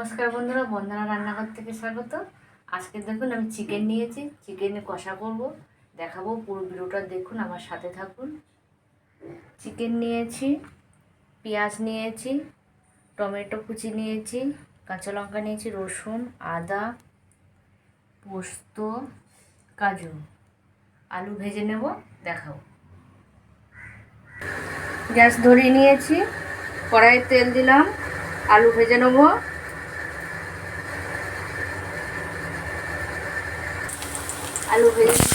নমস্কার বন্ধুরা, বন্দনা রান্নাঘর থেকে স্বাগত। আজকে দেখুন, আমি চিকেন নিয়েছি। চিকেনে কষা করব, দেখাবো পুরো ভিডিওটা দেখুন, আমার সাথে থাকুন। চিকেন নিয়েছি, পেঁয়াজ নিয়েছি, টমেটো কুচি নিয়েছি, কাঁচা লঙ্কা নিয়েছি, রসুন, আদা, পোস্ত, কাজু। আলু ভেজে নেব, দেখাবো। গ্যাস ধরিয়ে নিয়েছি, কড়াইয়ে তেল দিলাম, আলু ভেজে নেব। আলু ভেজে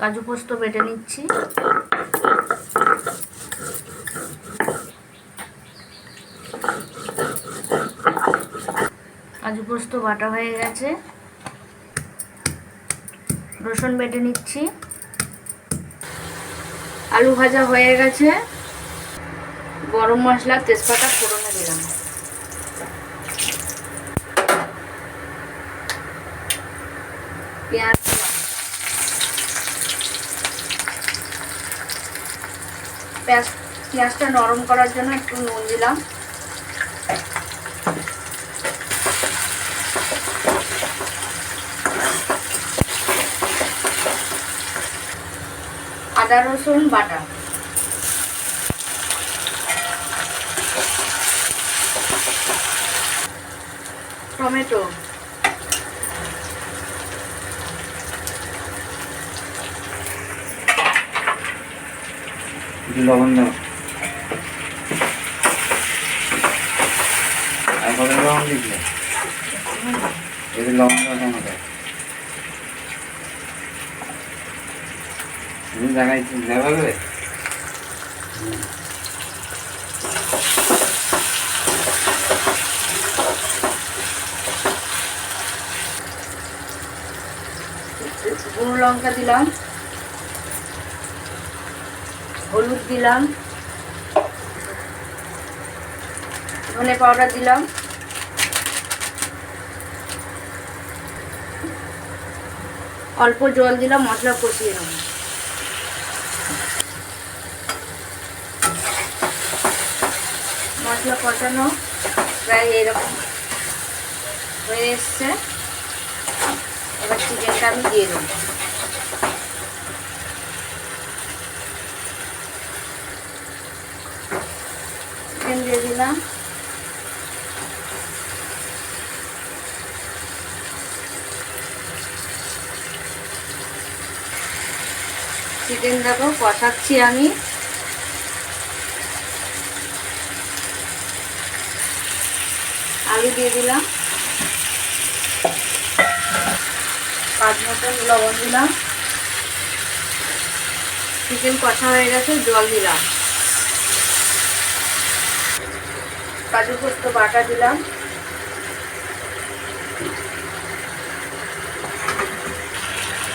কাজু পোস্ত বেটে নিচ্ছি। কাজু পোস্ত বাটা হয়ে গেছে। রসুন বেটে নিচ্ছি। আলু ভাজা হয়ে গেছে। গরম মশলা, তেজপাতা ফোড়নে দিলাম। পেঁয়াজ পেঁয়াজ, পেঁয়াজটা নরম করার জন্য একটু নুন দিলাম। আদা, রসুন, বাটা। টমেটো। লবণ দাও। লবণ এদের লবণ তুমি জায়গায় দেখাবে? গুঁড়ো লঙ্কা দিলাম, হলুদ দিলাম, ধনে পাউডার দিলাম, অল্প জল দিলাম, মশলা কষিয়ে নেব। মশলা কষানো প্রায় এরকম হয়ে এসছে। এবার চিকেনটা আমি দিয়ে দেবো। চিকেন দিয়ে দিলাম। চিকেন দেখো কষাচ্ছি আমি। আলু দিয়ে দিলাম। পাঁচ মতন লবণ দিলাম। চিকেন কষা হয়ে গেছে, জল দিলাম। কাজু পোস্ত বাটা দিলাম।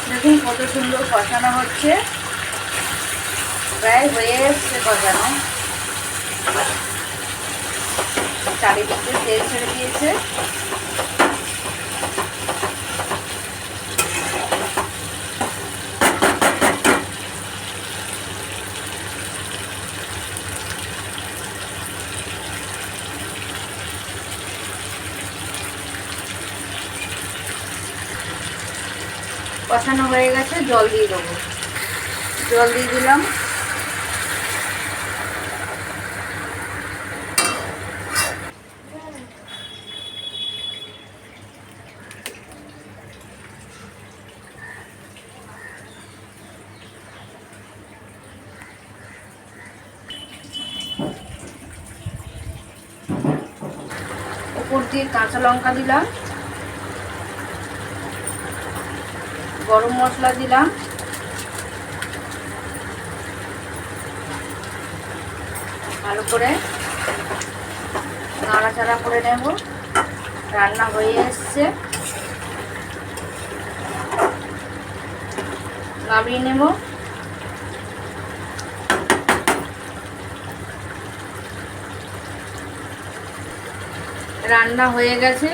দেখুন কত সুন্দর কষানো হচ্ছে। প্রায় হয়ে এসছে কষানো। চারিদিকে তেল ছেড়ে দিয়েছে। কষানো হয়ে গেছে জল দিয়ে দেবো। জল দিয়ে দিলাম। উপর দিয়ে কাঁচা লঙ্কা দিলাম। গরম মশলা দিলাম। ভালো করে নাড়াচাড়া করে নেব। রান্না হয়ে এসছে। নামিয়ে নেব। রান্না হয়ে গেছে।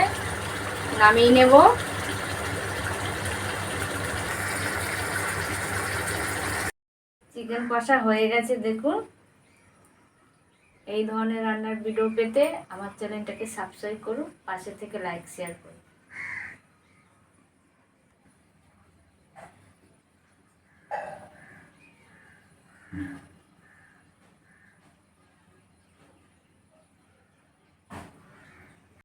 নামিয়ে নেব। চিকেন কষা হয়ে গেছে, দেখুন এই ধরনের রান্নার ভিডিও পেতে আমার চ্যানেলটাকে সাবস্ক্রাইব করুন, পাশে থেকে লাইক শেয়ার করুন হুম।